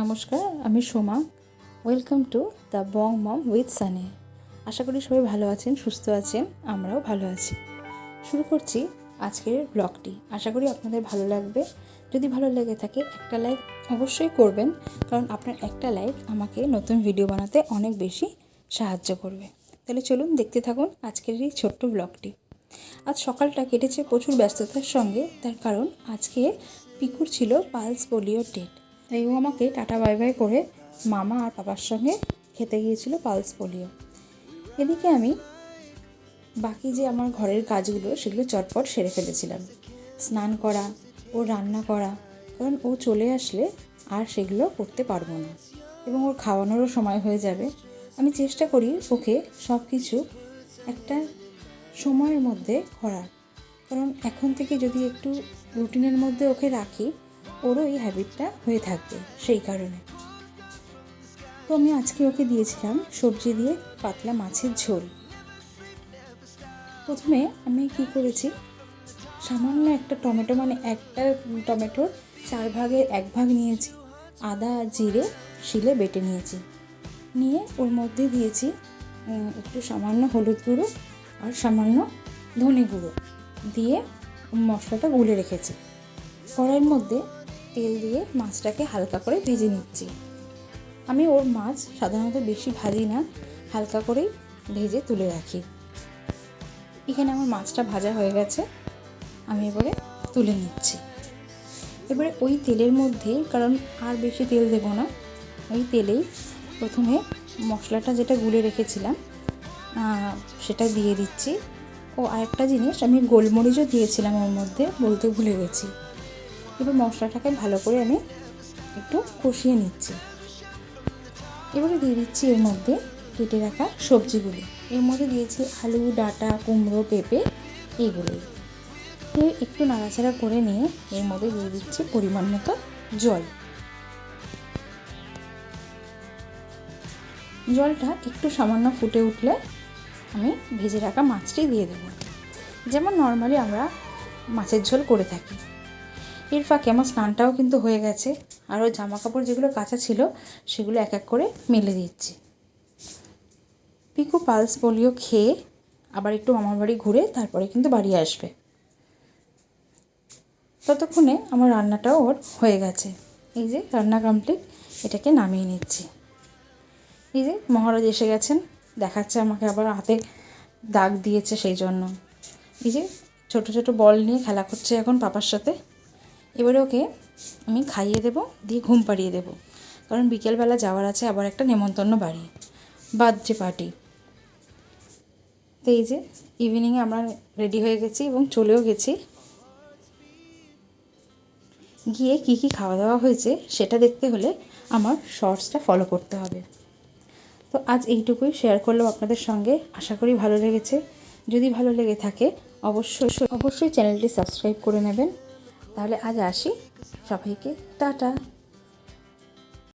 নমস্কার, আমি Soma. Welcome to the Bong mom with Sunny আশা করি সবাই ভালো আছেন, সুস্থ আছেন, আমরাও ভালো আছি। শুরু করছি আজকের ব্লগটি আশা করি আপনাদের ভালো লাগবে। যদি ভালো লেগে থাকে একটা লাইক অবশ্যই করবেন, কারণ আপনার একটা লাইক আমাকে নতুন ভিডিও বানাতে অনেক বেশি সাহায্য করবে। তাহলে চলুন দেখতে থাকুন আজকের এই ছোট্ট ব্লগটি আজ সকালটা কেটেছে প্রচুর ব্যস্ততার সঙ্গে, তার কারণ আজকে পিকুর ছিল পালস পোলিও ডেট তাই ও আমাকে টাটা বাই বাই করে মামা আর পাপার সঙ্গে খেতে গিয়েছিল পালস পোলিও। এদিকে আমি বাকি যে আমার ঘরের কাজগুলো সেগুলো চটপট সেরে ফেলেছিলাম। স্নান করা ও রান্না করা, কারণ ও চলে আসলে আর সেগুলো করতে পারব না এবং ওর খাওয়ানোরও সময় হয়ে যাবে। আমি চেষ্টা করি ওকে সব কিছু একটা সময়ের মধ্যে করার। কারণ এখন থেকে যদি একটু রুটিনের মধ্যে ওকে রাখি ওরও এই হ্যাবিটটা হয়ে থাকবে সেই কারণে। তো আমি আজকে ওকে দিয়েছিলাম সবজি দিয়ে পাতলা মাছের ঝোল। প্রথমে আমি কি করেছি, সামান্য একটা টমেটো মানে একটা টমেটোর চার ভাগের এক ভাগ নিয়েছি, আদা, জিরে, শিলে বেটে নিয়েছি। নিয়ে ওর মধ্যে দিয়েছি একটু সামান্য হলুদ গুঁড়ো আর সামান্য ধনে গুঁড়ো। দিয়ে মশলাটা গুলে রেখেছি। কড়াইয়ের মধ্যে তেল দিয়ে মাছটাকে হালকা করে ভেজে নিচ্ছি। আমি ওর মাছ সাধারণত বেশি ভাজি না, হালকা করেই ভেজে তুলে রাখি। এখানে আমার মাছটা ভাজা হয়ে গেছে, আমি এবারে তুলে নিচ্ছি। এবারে ওই তেলের মধ্যে, কারণ আর বেশি তেল দেবো না, ওই তেলেই প্রথমে মশলাটা যেটা গুলে রেখেছিলাম সেটা দিয়ে দিচ্ছি। ও আরেকটা জিনিস, আমি গোলমরিচও দিয়েছিলাম ওর মধ্যে, বলতে ভুলে গেছি। এবার মশলাটাকে ভালো করে আমি একটু কষিয়ে নিচ্ছি। এবারে দিয়ে দিচ্ছি এর মধ্যে কেটে রাখা সবজিগুলি। এর মধ্যে দিয়েছি আলু, ডাঁটা, কুমড়ো, পেঁপে এইগুলোই দিয়ে একটু নাড়াচাড়া করে নিয়ে এর মধ্যে দিয়ে দিচ্ছি পরিমাণ মতো জল। জলটা একটু সামান্য ফুটে উঠলে আমি ভেজে রাখা মাছটি দিয়ে দেবো। যেমন নর্মালি আমরা মাছের ঝোল করে থাকি। এর ফাঁকে আমার স্নানটাও কিন্তু হয়ে গেছে। আরও জামা কাপড় যেগুলো কাঁচা ছিল, সেগুলো এক এক করে মেলে দিচ্ছি। পিকু পালস পোলিও খেয়ে আবার একটু মামার বাড়ি ঘুরে তারপরে কিন্তু বাড়ি আসবে। ততক্ষণে আমার রান্নাটাও ওর হয়ে গেছে। এই যে রান্না কমপ্লিট এটাকে নামিয়ে নিচ্ছি। এই যে মহারাজ এসে গেছেন, দেখাচ্ছে আমাকে আবার হাতে দাগ দিয়েছে সেই জন্য। এই যে ছোট ছোট বল নিয়ে খেলা করছে এখন পাপার সাথে। এবারে ওকে আমি খাইয়ে দেব, দিয়ে ঘুম পাড়িয়ে দেব। কারণ বিকেলবেলা যাওয়ার আছে আবার একটা নেমন্তন্ন বাড়ি, বার্থডে পার্টি। তো এই যে ইভিনিংয়ে আমরা রেডি হয়ে গেছি এবং চলেও গেছি। গিয়ে কি কি খাওয়া দাওয়া হয়েছে সেটা দেখতে হলে আমার শর্টসটা ফলো করতে হবে। তো আজ এইটুকুই শেয়ার করলাম আপনাদের সঙ্গে। আশা করি ভালো লেগেছে। যদি ভালো লেগে থাকে, অবশ্যই অবশ্যই চ্যানেলটি সাবস্ক্রাইব করে নেবেন। তাহলে আজ আসি। সবাইকে টাটা।